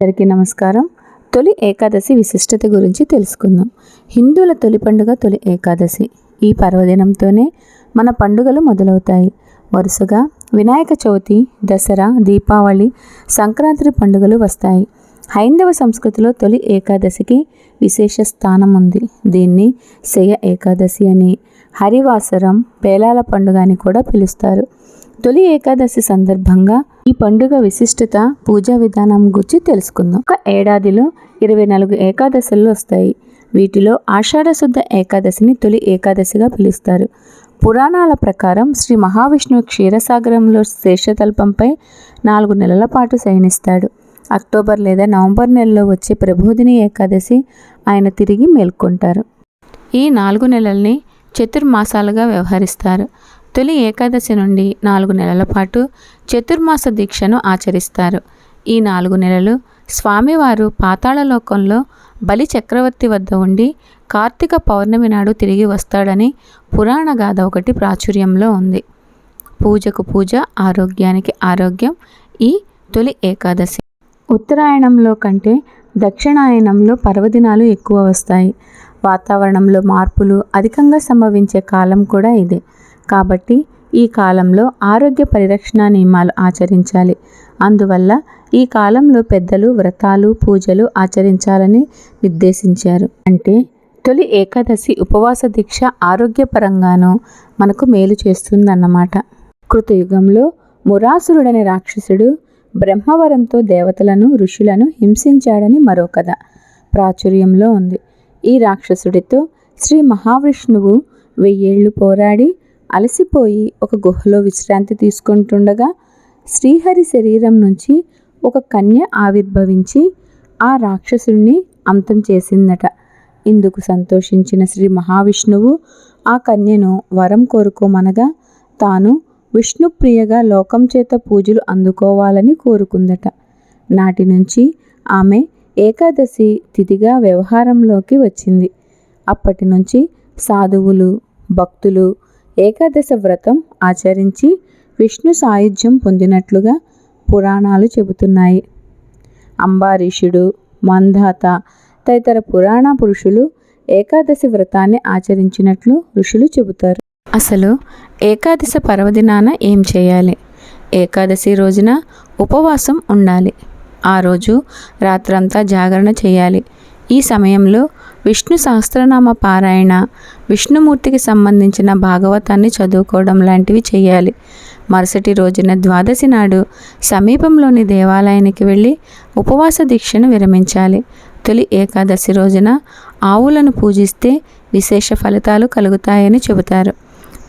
అందరికీ నమస్కారం. తొలి ఏకాదశి విశిష్టత గురించి తెలుసుకుందాం. హిందువుల తొలి పండుగ తొలి ఏకాదశి. ఈ పర్వదినంతోనే మన పండుగలు మొదలవుతాయి. వరుసగా వినాయక చవితి దసరా దీపావళి సంక్రాంతి పండుగలు వస్తాయి. హైందవ సంస్కృతిలో తొలి ఏకాదశికి విశేష స్థానం ఉంది. దీన్ని శయ ఏకాదశి అని హరివాసరం పేలాల పండుగ అని కూడా పిలుస్తారు. తొలి ఏకాదశి సందర్భంగా ఈ పండుగ విశిష్టత పూజా విధానం గురించి తెలుసుకుందాం. ఒక ఏడాదిలో ఇరవై నాలుగు ఏకాదశులు వస్తాయి. వీటిలో ఆషాఢ శుద్ధ ఏకాదశిని తొలి ఏకాదశిగా పిలుస్తారు. పురాణాల ప్రకారం శ్రీ మహావిష్ణువు క్షీరసాగరంలో శేషతల్పంపై నాలుగు నెలల పాటు శయనిస్తాడు. అక్టోబర్ లేదా నవంబర్ నెలలో వచ్చే ప్రబోధిని ఏకాదశి ఆయన తిరిగి మేల్కొంటారు. ఈ నాలుగు నెలల్ని చతుర్మాసాలుగా వ్యవహరిస్తారు. తొలి ఏకాదశి నుండి నాలుగు నెలల పాటు చతుర్మాస దీక్షను ఆచరిస్తారు. ఈ నాలుగు నెలలు స్వామివారు పాతాళలోకంలో బలి చక్రవర్తి వద్ద ఉండి కార్తీక పౌర్ణమి నాడు తిరిగి వస్తాడని పురాణ గాథ ఒకటి ప్రాచుర్యంలో ఉంది. పూజకు పూజ ఆరోగ్యానికి ఆరోగ్యం ఈ తొలి ఏకాదశి. ఉత్తరాయణంలో కంటే దక్షిణాయనంలో పర్వదినాలు ఎక్కువ వస్తాయి. వాతావరణంలో మార్పులు అధికంగా సంభవించే కాలం కూడా ఇదే. కాబట్టి ఈ కాలంలో ఆరోగ్య పరిరక్షణ నియమాలు ఆచరించాలి. అందువల్ల ఈ కాలంలో పెద్దలు వ్రతాలు పూజలు ఆచరించాలని నిర్దేశించారు. అంటే తొలి ఏకాదశి ఉపవాస దీక్ష ఆరోగ్యపరంగానూ మనకు మేలు చేస్తుందన్నమాట. కృతయుగంలో మురాసురుడనే రాక్షసుడు బ్రహ్మవరంతో దేవతలను ఋషులను హింసించాడని మరో కథ ప్రాచుర్యంలో ఉంది. ఈ రాక్షసుడితో శ్రీ మహావిష్ణువు వెయ్యేళ్ళు పోరాడి అలసిపోయి ఒక గుహలో విశ్రాంతి తీసుకుంటుండగా శ్రీహరి శరీరం నుంచి ఒక కన్య ఆవిర్భవించి ఆ రాక్షసుడిని అంతం చేసిందట. ఇందుకు సంతోషించిన శ్రీ మహావిష్ణువు ఆ కన్యను వరం కోరుకోమనగా తాను విష్ణుప్రియగా లోకం చేత పూజలు అందుకోవాలని కోరుకుందట. నాటి నుంచి ఆమె ఏకాదశి తిథిగా వ్యవహారంలోకి వచ్చింది. అప్పటి నుంచి సాధువులు భక్తులు ఏకాదశ వ్రతం ఆచరించి విష్ణు సాయుధ్యం పొందినట్లుగా పురాణాలు చెబుతున్నాయి. అంబారీషుడు మందాత తదితర పురాణ పురుషులు ఏకాదశి వ్రతాన్ని ఆచరించినట్లు ఋషులు చెబుతారు. అసలు ఏకాదశ పర్వదినాన ఏం చేయాలి? ఏకాదశి రోజున ఉపవాసం ఉండాలి. ఆ రోజు రాత్రంతా జాగరణ చేయాలి. ఈ సమయంలో విష్ణు సహస్రనామ పారాయణ విష్ణుమూర్తికి సంబంధించిన భాగవతాన్ని చదువుకోవడం లాంటివి చేయాలి. మరుసటి రోజున ద్వాదశి నాడు సమీపంలోని దేవాలయానికి వెళ్ళి ఉపవాస దీక్షను విరమించాలి. తొలి ఏకాదశి రోజున ఆవులను పూజిస్తే విశేష ఫలితాలు కలుగుతాయని చెబుతారు.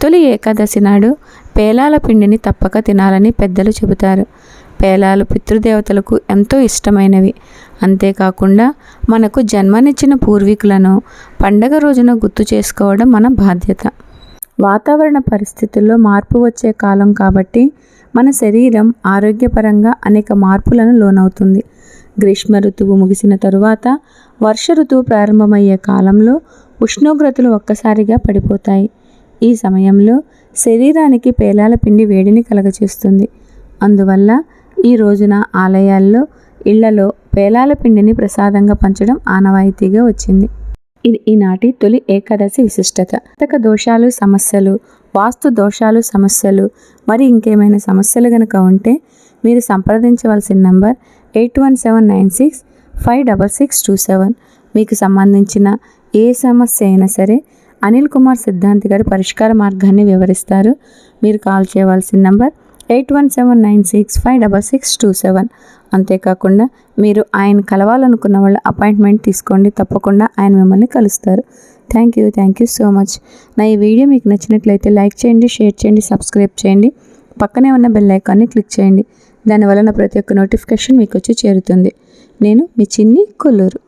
తొలి ఏకాదశి నాడు పేలాల పిండిని తప్పక తినాలని పెద్దలు చెబుతారు. పేలాలు పితృదేవతలకు ఎంతో ఇష్టమైనవి. అంతేకాకుండా మనకు జన్మనిచ్చిన పూర్వీకులను పండగ రోజున గుర్తు చేసుకోవడం మన బాధ్యత. వాతావరణ పరిస్థితుల్లో మార్పు వచ్చే కాలం కాబట్టి మన శరీరం ఆరోగ్యపరంగా అనేక మార్పులను లోనవుతుంది. గ్రీష్మ ఋతువు ముగిసిన తరువాత వర్ష ఋతువు ప్రారంభమయ్యే కాలంలో ఉష్ణోగ్రతలు ఒక్కసారిగా పడిపోతాయి. ఈ సమయంలో శరీరానికి పేలాల పిండి వేడిని కలగచేస్తుంది. అందువల్ల ఈ రోజున ఆలయాల్లో ఇళ్ళలో పేలాల పిండిని ప్రసాదంగా పంచడం ఆనవాయితీగా వచ్చింది. ఇది ఈనాటి తొలి ఏకాదశి విశిష్టత. జాతక దోషాలు సమస్యలు వాస్తు దోషాలు సమస్యలు మరి ఇంకేమైనా సమస్యలు కనుక ఉంటే మీరు సంప్రదించవలసిన number eight one seven nine six five double six two seven. మీకు సంబంధించిన ఏ సమస్య అయినా సరే అనిల్ కుమార్ సిద్ధాంతి గారి పరిష్కార మార్గాన్ని వివరిస్తారు. మీరు కాల్ చేయవలసిన number eight one seven nine six five double six two seven. అంతేకాకుండా మీరు ఆయన కలవాలనుకున్న వాళ్ళ అపాయింట్మెంట్ తీసుకోండి తప్పకుండా ఆయన మిమ్మల్ని కలుస్తారు. Thank you thank you so much నా ఈ వీడియో మీకు నచ్చినట్లయితే లైక్ చేయండి షేర్ చేయండి సబ్స్క్రైబ్ చేయండి. పక్కనే ఉన్న బెల్ ఐకాన్ని క్లిక్ చేయండి. దానివల్ల నా ప్రతి ఒక్క నోటిఫికేషన్ మీకు వచ్చి చేరుతుంది. నేను మీ చిన్ని కొల్లూరు.